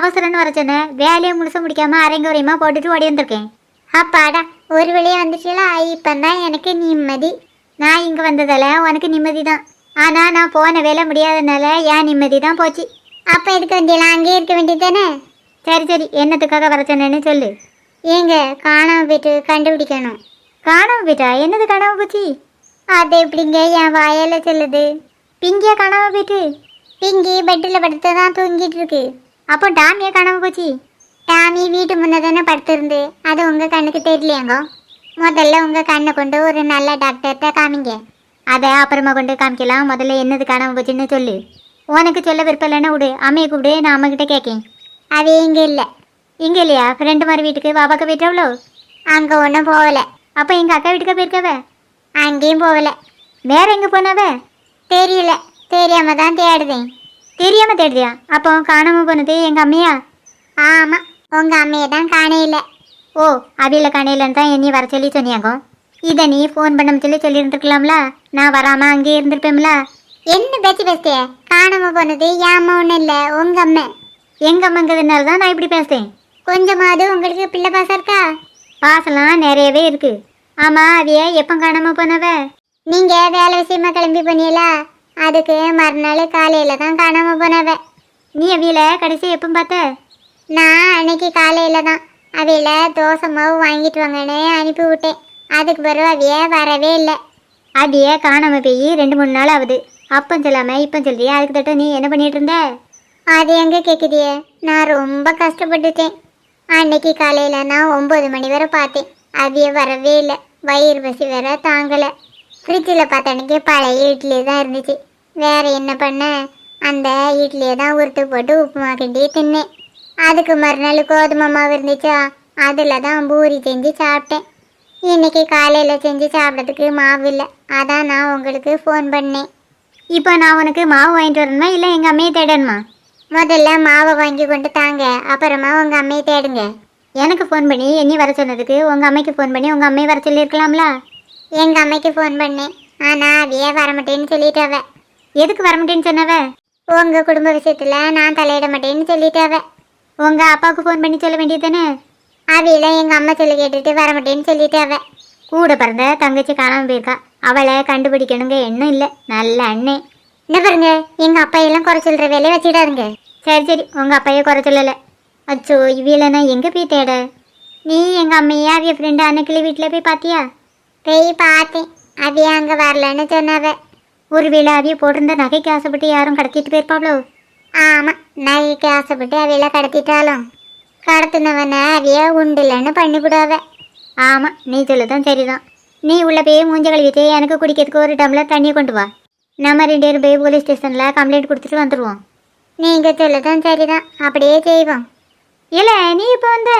அவசரம்னு வர சொன்னேன் வேலையை முழுச முடிக்காம அரைங்க போட்டுட்டு ஓடி வந்திருக்கேன். அப்பாடா ஒரு வழியா வந்துச்சுல இப்பதான் எனக்கு நிம்மதி. நான் இங்கே வந்ததால் உனக்கு நிம்மதி தான் ஆனால் நான் போன வேலை முடியாதனால என் நிம்மதி தான் போச்சு. அப்போ எதுக்கு வந்தியெல்லாம் அங்கேயே இருக்க வேண்டியது தானே சரி சரி. என்னத்துக்காக வர சொன்னேன்னு சொல்லு. ஏங்க காணாமல் போயிட்டு கண்டுபிடிக்கணும். காணாமல் போயிட்டா? என்னது காணாமல் போச்சு? அது எப்படிங்க என் வாயால் சொல்லுது? பிங்கியா காணாமல் போயிட்டு? பிங்கி பெட்டில் படுத்து தான் தூங்கிட்டு இருக்கு. அப்போ டாமியா காணாம போச்சு? டாமி வீட்டு முன்ன தானே படுத்திருந்து. அது உங்க கண்ணுக்கு தெரியலையாங்க? முதல்ல உங்க கண்ணை கொண்டு ஒரு நல்ல டாக்டர்கிட்ட காமிங்க. அதை அப்புறமா கொண்டு காமிக்கலாம். முதல்ல என்னது காணாம போச்சுன்னு சொல்லு. உனக்கு சொல்ல விருப்பம் இல்லைன்னா விடு. அம்மையை கூப்பிடு நான் அம்மகிட்ட கேட்கேன். அது இங்க இல்லை. இங்கே இல்லையா? ஃப்ரெண்டு மாதிரி வீட்டுக்கு பாபாக்க போயிட்டாவளோ அங்க ஒன்றும் போகல. அப்போ எங்கள் அக்கா வீட்டுக்கு போயிருக்கவ? அங்கேயும் போகல. வேற எங்கே போனாவ? தெரியல. தெரியாம தான் தேடுதேன். தெரியாம தேடுறியா? அப்போ காணாம போனது எங்கள் அம்மையா? ஆமா உங்க அம்மையை தான் காணையில. ஓ அவியில கடையிலன்னு தான் என்னையும் வர சொல்லி சொன்னியாங்கோ இதை நீ ஃபோன் பண்ண சொல்லி சொல்லியிருந்துருக்கலாம்ல? நான் வராமல் அங்கேயே இருந்திருப்பேன்ல என்ன பேச்சு பேசிய காணாம போனது அம்மா ஒன்றும் இல்லை உங்க அம்மா. எங்கள் அம்மங்கிறதுனால தான் நான் இப்படி பேசுகிறேன் கொஞ்சமாவது உங்களுக்கு பிள்ளை பாசம் இருக்கா? பாசலாம் நிறையவே இருக்கு. ஆமாம் அவிய எப்போ காணாம போனவ? நீங்க வேலை விஷயமா கிளம்பி போனீங்களா? அதுக்கு மறுநாள் காலையில் தான் காணாமல் போனவ. நீ அவியில கடைசி எப்போ பார்த்த? நான் அன்னைக்கு காலையில் தான். அவையில தோசை மாவு வாங்கிட்டு வாங்கன்னு அனுப்பி விட்டேன். அதுக்கு பிறகு அவைய வரவே இல்லை. அவிய காணாமல் போய் ரெண்டு மூணு நாள் ஆகுது. அப்போ சொல்லாமல் இப்போ சொல்றியா? அதுக்கு தட்ட நீ என்ன பண்ணிட்டு இருந்த? அது எங்கே கேட்குதியே நான் ரொம்ப கஷ்டப்பட்டுட்டேன். அன்னைக்கு காலையில் நான் ஒம்பது மணி வரை பார்த்தேன். அவிய வரவே இல்லை. வயிறு பசி வேற தாங்கலை. ஃப்ரிட்ஜில் பார்த்த பழைய இட்லி தான் இருந்துச்சு. வேற என்ன பண்ண? அந்த இட்லியை தான் உருட்டு போட்டு உப்புமா கிண்டி தின்னேன். அதுக்கு மறுநாள் கோதுமை மாவு இருந்துச்சா? அதில் தான் பூரி செஞ்சு சாப்பிட்டேன். இன்னைக்கு காலையில் செஞ்சு சாப்பிட்றதுக்கு மாவு இல்லை. அதான் நான் உங்களுக்கு ஃபோன் பண்ணேன். இப்போ நான் உனக்கு மாவு வாங்கிட்டு வரணுமா இல்லை எங்கள் அம்மையை தேடணுமா? முதல்ல மாவை வாங்கி கொண்டு தாங்க. அப்புறமா உங்கள் அம்மையை தேடுங்க. எனக்கு ஃபோன் பண்ணி என்னை வர சொன்னதுக்கு உங்கள் அம்மைக்கு ஃபோன் பண்ணி உங்கள் அம்மையை வர சொல்லியிருக்கலாம்ல? எங்கள் அம்மைக்கு ஃபோன் பண்ணேன். ஆனால் அவையே வரமாட்டேன்னு சொல்லிட்டாவ. எதுக்கு வர மாட்டேன்னு சொன்னவ? உங்கள் குடும்ப விஷயத்தில் நான் தலையிட மாட்டேன்னு சொல்லிட்டாவ. உங்கள் அப்பாவுக்கு ஃபோன் பண்ணி சொல்ல வேண்டியது தானே அவையில எங்கள் அம்மா சொல்லி கேட்டுட்டு வரமாட்டேன்னு சொல்லிட்டாவ. கூட பிறந்த தங்கச்சி காணாமல் போயிருக்கா. அவளை கண்டுபிடிக்கணுங்க எண்ணம் இல்லை. நல்ல அண்ணே. என்ன பாருங்க எங்கள் அப்பா எல்லாம் குறை சொல்கிற வேலையை வச்சுடாருங்க சரி சரி. உங்கள் அப்பாயே குறை சொல்லலை. அச்சோ இவியில நான் எங்கே போய் தேட? நீ எங்கள் அம்மையா அவிய ஃப்ரெண்டு அன்னைக்கிளி வீட்டில் போய் பார்த்தியா போய் பார்த்தேன் அவைய அங்கே வரலன்னு சொன்னாவ. ஒருவேளை அவிய போட்டிருந்த நகைக்கு ஆசைப்பட்டு யாரும் கடத்திட்டு போயிருப்பாளோ ஆமாம் நகைக்கு ஆசைப்பட்டு அவையில கடத்திட்டாலும். கடத்தினவனை அவைய உண்டில்லைன்னு பண்ணிவிடுவாவ. ஆமாம் நீ சொல்லதான் சரிதான். நீ உள்ள போய் மூஞ்ச கழுவிட்டு எனக்கு குடிக்கிறதுக்கு ஒரு டம்ளர் தண்ணியை கொண்டு வா. நம்ம ரெண்டு பேரும் போய் போலீஸ் ஸ்டேஷனில் கம்ப்ளைண்ட் கொடுத்துட்டு வந்துடுவோம் நீங்கள் சொல்லதான் சரிதான் அப்படியே செய்வோம். இல்லை நீ இப்போ வந்த?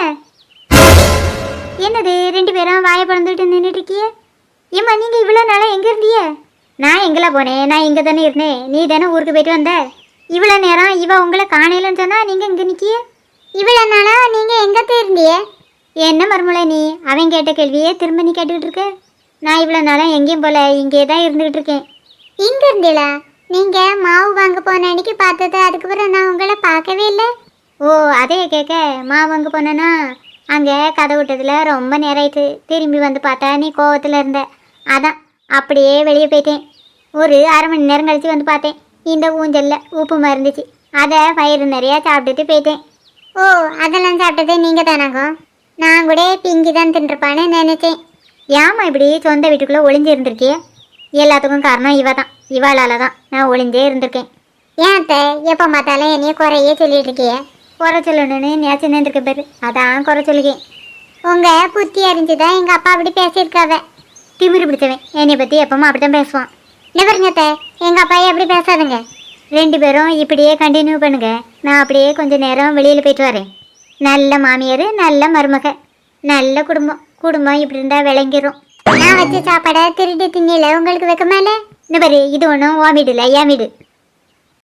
என்னது ரெண்டு பேரும் வாயை பிறந்துட்டு நின்றுட்டு இருக்கிய ஏம்மா நீங்கள் இவ்வளோ நாளாக எங்கே இருந்திய நான் எங்கெல்லாம் போனேன்? நான் இங்கே தானே இருந்தேன். நீ தானே ஊருக்கு போயிட்டு வந்த? இவ்வளோ நேரம் இவ உங்களை காணையிலன்னு சொன்னால் நீங்கள் இங்கே நிற்கிய இவ்வளோ நாளாக நீங்கள் எங்கே தேர்ந்திய என்ன மருமலை நீ? அவன் கேட்ட கேள்வியே திரும்ப நீ கேட்டுக்கிட்டு இருக்க. நான் இவ்வளோ நாளாக எங்கேயும் போல இங்கே தான் இருந்துக்கிட்டு இருக்கேன். இங்கே இருந்தீங்களா நீங்கள் மாவு வாங்க போன அன்னைக்கு பார்த்தது அதுக்கப்புறம் நான் உங்களை பார்க்கவே இல்லை. ஓ அதே கேட்க மாவு வாங்க போனேன்னா அங்கே கதை விட்டதில் ரொம்ப நேரம் ஆயிட்டு திரும்பி வந்து பார்த்தா நீ கோவத்தில் இருந்த. அதான் அப்படியே வெளியே போயிட்டேன். ஒரு அரை மணி நேரம் கழித்து வந்து பார்த்தேன். இந்த ஊஞ்சலில் உப்பு இருந்துச்சு அதை வயிறு நிறையா சாப்பிட்டுட்டு போயிட்டேன். ஓ அதெல்லாம் சாப்பிட்டது நீங்கள் தானாங்க நான் கூட பிங்கி தான் தின்றுப்பான்னு நினச்சேன். ஏமா இப்படி சொந்த வீட்டுக்குள்ளே ஒளிஞ்சு இருந்திருக்கியே? எல்லாத்துக்கும் காரணம் இவ தான். இவாளால் தான் நான் ஒளிஞ்சே இருந்திருக்கேன். ஏன் அத்தை எப்போ பார்த்தாலும் என்னைய குறையே சொல்லிட்டு இருக்கியே? குறை சொல்லணும்னு நேச்சு பேர். அதான் குறை சொல்லுகேன். உங்கள் புத்தி அறிஞ்சுதான் எங்கள் அப்பா அப்படி பேசியிருக்காவ? திமிரு பிடிச்சவன். என்னை பற்றி எப்பவும் அப்படி தான் பேசுவான் நிவருங்க எங்கள் அப்பா எப்படி பேசாதுங்க. ரெண்டு பேரும் இப்படியே கண்டினியூ பண்ணுங்க. நான் அப்படியே கொஞ்ச நேரம் வெளியில் போயிட்டு வரேன். நல்ல மாமியார் நல்ல மருமக. நல்ல குடும்பம். குடும்பம் இப்படி இருந்தால் விளங்கிரும். நான் வச்ச சாப்பாடை திருடி திண்ணில உங்களுக்கு வைக்க மேல இந்த பாரு இது ஒன்றும் உன் வீடு இல்லை என் வீடு.